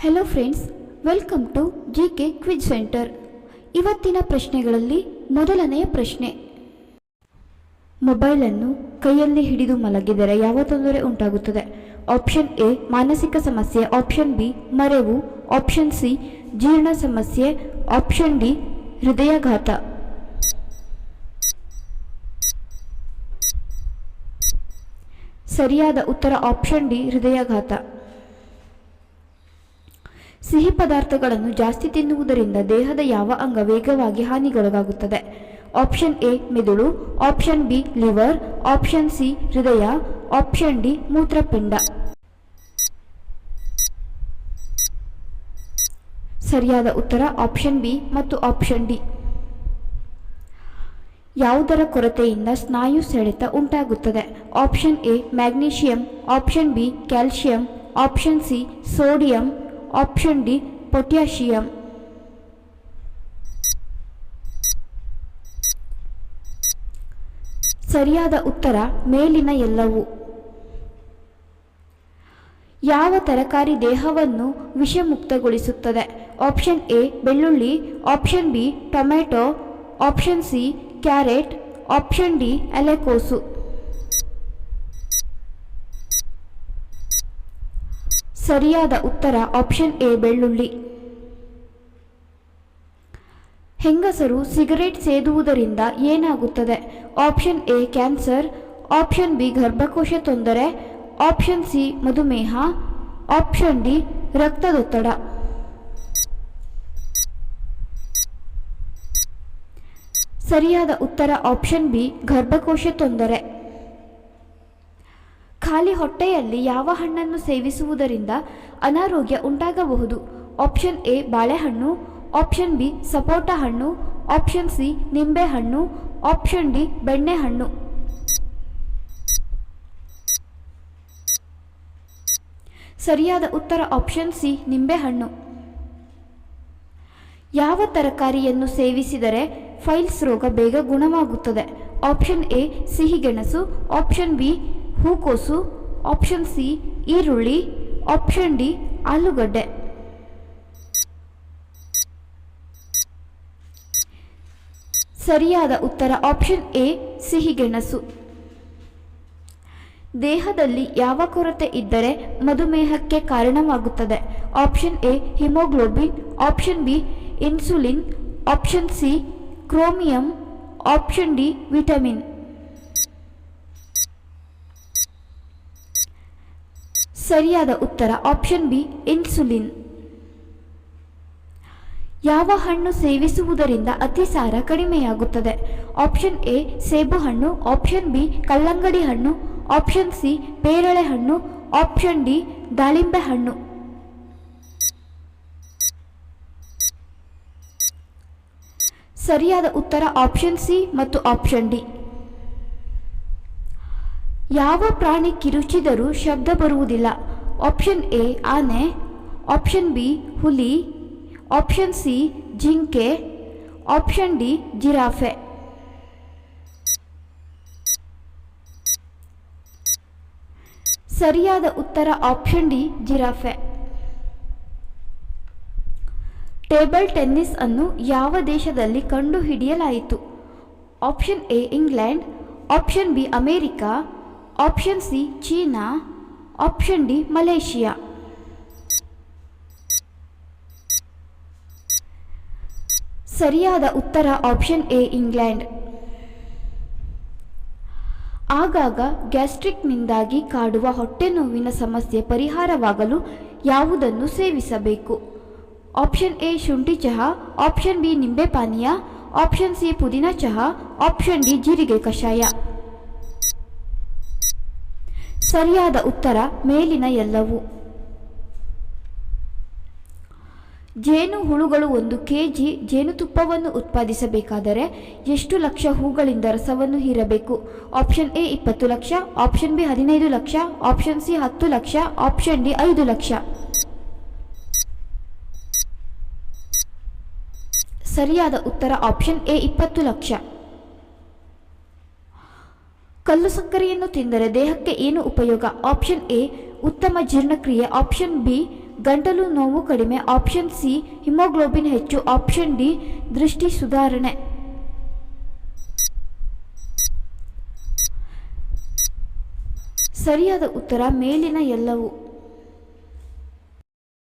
Hello friends welcome to G K quiz centre ಇವತ್ತಿನ ಪ್ರಶ್ನೆಗಳಲ್ಲಿ ಮೊದಲನೆಯ ಪ್ರಶ್ನೆ. ಮೊಬೈಲನ್ನು ಕೈಯಲ್ಲಿ ಹಿಡಿದು ಮಲಗಿದರೆ ಯಾವ ತೊಂದರೆ ಉಂಟಾಗುತ್ತದೆ? ಆಪ್ಷನ್ ಎ ಮಾನಸಿಕ ಸಮಸ್ಯೆ. ಆಪ್ಷನ್ ಬಿ ಮರೆವು. ಆಪ್ಷನ್ ಸಿ ಜೀರ್ಣ ಸಮಸ್ಯೆ. ಆಪ್ಷನ್ ಡಿ ಹೃದಯಾಘಾತ. ಸರಿಯಾದ ಉತ್ತರ ಆಪ್ಷನ್ ಡಿ ಹೃದಯಾಘಾತ. ಸಿಹಿ ಪದಾರ್ಥಗಳನ್ನು ಜಾಸ್ತಿ ತಿನ್ನುವುದರಿಂದ ದೇಹದ ಯಾವ ಅಂಗ ವೇಗವಾಗಿ ಹಾನಿಗೊಳಗಾಗುತ್ತದೆ? ಆಪ್ಷನ್ ಎ, ಮೆದುಳು, option B, liver, option C, ಹೃದಯ, ಆಪ್ಷನ್ ಡಿ, ಮೂತ್ರಪಿಂಡ. ಸರಿಯಾದ ಉತ್ತರ ಆಪ್ಷನ್ ಬಿ ಮತ್ತು ಆಪ್ಷನ್ ಡಿ. ಯಾವುದರ ಕೊರತೆಯಿಂದ ಸ್ನಾಯು ಸೆಳೆತ ಉಂಟಾಗುತ್ತದೆ? Option A, magnesium, option B calcium option C, sodium option D potassium ಸರಿಯಾದ ಉತ್ತರ, ಮೇಲಿನ ಎಲ್ಲವೂ. ಯಾವ ತರಕಾರಿ ದೇಹವನ್ನು ವಿಷಮುಕ್ತಗೊಳಿಸುತ್ತದೆ? ಆಪ್ಷನ್ ಎ ಬೆಳ್ಳುಳ್ಳಿ. Option B tomato. Option C carrot. Option D ಎಲೆಕೋಸು ಸರಿಯಾದ ಉತ್ತರ ಆಪ್ಷನ್ ಎ, ಬೆಳ್ಳುಳ್ಳಿ. ಹೆಂಗಸರು ಸಿಗರೇಟ್ ಸೇದುವುದರಿಂದ ಏನಾಗುತ್ತದೆ? Option A, cancer. Option B, ಗರ್ಭಕೋಶ ತೊಂದರೆ. ಆಪ್ಷನ್ ಸಿ, ಮಧುಮೇಹ. ಆಪ್ಷನ್ ಡಿ, ರಕ್ತದೊತ್ತಡ. ಸರಿಯಾದ ಉತ್ತರ ಆಪ್ಷನ್ ಬಿ, ಗರ್ಭಕೋಶ ತೊಂದರೆ. ಖಾಲಿ ಹೊಟ್ಟೆಯಲ್ಲಿ ಯಾವ ಹಣ್ಣನ್ನು ಸೇವಿಸುವುದರಿಂದ ಅನಾರೋಗ್ಯ ಉಂಟಾಗಬಹುದು? ಆಪ್ಷನ್ ಎ, ಬಾಳೆಹಣ್ಣು. ಆಪ್ಷನ್ ಬಿ, ಸಪೋಟ ಹಣ್ಣು. ಆಪ್ಷನ್ ಸಿ ನಿಂಬೆಹಣ್ಣು ಆಪ್ಷನ್ ಡಿ ಬೆಣ್ಣೆಹಣ್ಣು ಸರಿಯಾದ ಉತ್ತರ ಆಪ್ಷನ್ ಸಿ ನಿಂಬೆಹಣ್ಣು ಯಾವ ತರಕಾರಿಯನ್ನು ಸೇವಿಸಿದರೆ ಫೈಲ್ಸ್ ರೋಗ ಬೇಗ ಗುಣವಾಗುತ್ತದೆ? ಆಪ್ಷನ್ ಎ, ಸಿಹಿಗೆಣಸು. ಆಪ್ಷನ್ ಬಿ ಹೂಕೋಸು ಆಪ್ಷನ್ ಸಿ ಈರುಳ್ಳಿ ಆಪ್ಷನ್ ಡಿ ಆಲೂಗಡ್ಡೆ. ಸರಿಯಾದ ಉತ್ತರ ಆಪ್ಷನ್ ಎ ಸಿಹಿಗೆಣಸು. ದೇಹದಲ್ಲಿ ಯಾವ ಕೊರತೆ ಇದ್ದರೆ ಮಧುಮೇಹಕ್ಕೆ ಕಾರಣವಾಗುತ್ತದೆ. Option A haemoglobin option B insulin option C chromium option D vitamin ಸರಿಯಾದ ಉತ್ತರ ಆಪ್ಷನ್ ಬಿ ಇನ್ಸುಲಿನ್ ಯಾವ ಹಣ್ಣು ಸೇವಿಸುವುದರಿಂದ ಅತಿಸಾರ ಕಡಿಮೆಯಾಗುತ್ತದೆ? ಆಪ್ಷನ್ ಎ ಸೇಬು ಹಣ್ಣು. ಆಪ್ಷನ್ ಬಿ ಕಲ್ಲಂಗಡಿ ಹಣ್ಣು. ಆಪ್ಷನ್ ಸಿ ಪೇರಳೆ ಹಣ್ಣು. ಆಪ್ಷನ್ ಡಿ ದಾಳಿಂಬೆ ಹಣ್ಣು. ಸರಿಯಾದ ಉತ್ತರ ಆಪ್ಷನ್ ಸಿ ಮತ್ತು ಆಪ್ಷನ್ ಡಿ ಯಾವ ಪ್ರಾಣಿ ಕಿರುಚಿದರೂ ಶಬ್ದ ಬರುವುದಿಲ್ಲ? ಆಪ್ಷನ್ ಎ ಆನೆ. ಆಪ್ಷನ್ ಬಿ ಹುಲಿ. ಆಪ್ಷನ್ ಸಿ ಜಿಂಕೆ. Option D giraffe. ಸರಿಯಾದ ಉತ್ತರ option D giraffe. Table tennis ಅನ್ನು ಯಾವ ದೇಶದಲ್ಲಿ ಕಂಡುಹಿಡಿಯಲಾಯಿತು? Option A England option B America. Option C China option D Malaysia ಸರಿಯಾದ ಉತ್ತರ ಆಪ್ಷನ್ ಎ ಇಂಗ್ಲೆಂಡ್ ಆಗಾಗ ಗ್ಯಾಸ್ಟ್ರಿಕ್ನಿಂದಾಗಿ ಕಾಡುವ ಹೊಟ್ಟೆ ನೋವಿನ ಸಮಸ್ಯೆ ಪರಿಹಾರವಾಗಲು ಯಾವುದನ್ನು ಸೇವಿಸಬೇಕು? ಆಪ್ಷನ್ ಎ ಶುಂಠಿ ಚಹಾ. ಆಪ್ಷನ್ ಬಿ ನಿಂಬೆ ಪಾನೀಯ. ಆಪ್ಷನ್ ಸಿ ಪುದೀನ ಚಹಾ. ಆಪ್ಷನ್ ಡಿ ಜೀರಿಗೆ ಕಷಾಯ. ಸರಿಯಾದ ಉತ್ತರ ಮೇಲಿನ ಎಲ್ಲವೂ. ಜೇನು ಹುಳುಗಳು ಒಂದು ಕೆಜಿ ಜೇನುತುಪ್ಪವನ್ನು ಉತ್ಪಾದಿಸಬೇಕಾದರೆ ಎಷ್ಟು ಲಕ್ಷ ಹೂಗಳಿಂದ ರಸವನ್ನು ಹೀರಬೇಕು? ಆಪ್ಷನ್ ಎ ಇಪ್ಪತ್ತು ಲಕ್ಷ, ಆಪ್ಷನ್ ಬಿ ಹದಿನೈದು ಲಕ್ಷ, ಆಪ್ಷನ್ ಸಿ ಹತ್ತು ಲಕ್ಷ, ಆಪ್ಷನ್ ಡಿ ಐದು ಲಕ್ಷ. ಸರಿಯಾದ ಉತ್ತರ ಆಪ್ಷನ್ ಎ ಇಪ್ಪತ್ತು ಲಕ್ಷ. ಕಲ್ಲು ಸಕ್ಕರೆಯನ್ನು ತಿಂದರೆ ದೇಹಕ್ಕೆ ಏನು ಉಪಯೋಗ? ಆಪ್ಷನ್ ಎ ಉತ್ತಮ ಜೀರ್ಣಕ್ರಿಯೆ. ಆಪ್ಷನ್ ಬಿ ಗಂಟಲು ನೋವು ಕಡಿಮೆ. ಆಪ್ಷನ್ ಸಿ ಹಿಮೋಗ್ಲೋಬಿನ್ ಹೆಚ್ಚು. ಆಪ್ಷನ್ ಡಿ ದೃಷ್ಟಿ ಸುಧಾರಣೆ. ಸರಿಯಾದ ಉತ್ತರ ಮೇಲಿನ ಎಲ್ಲವು.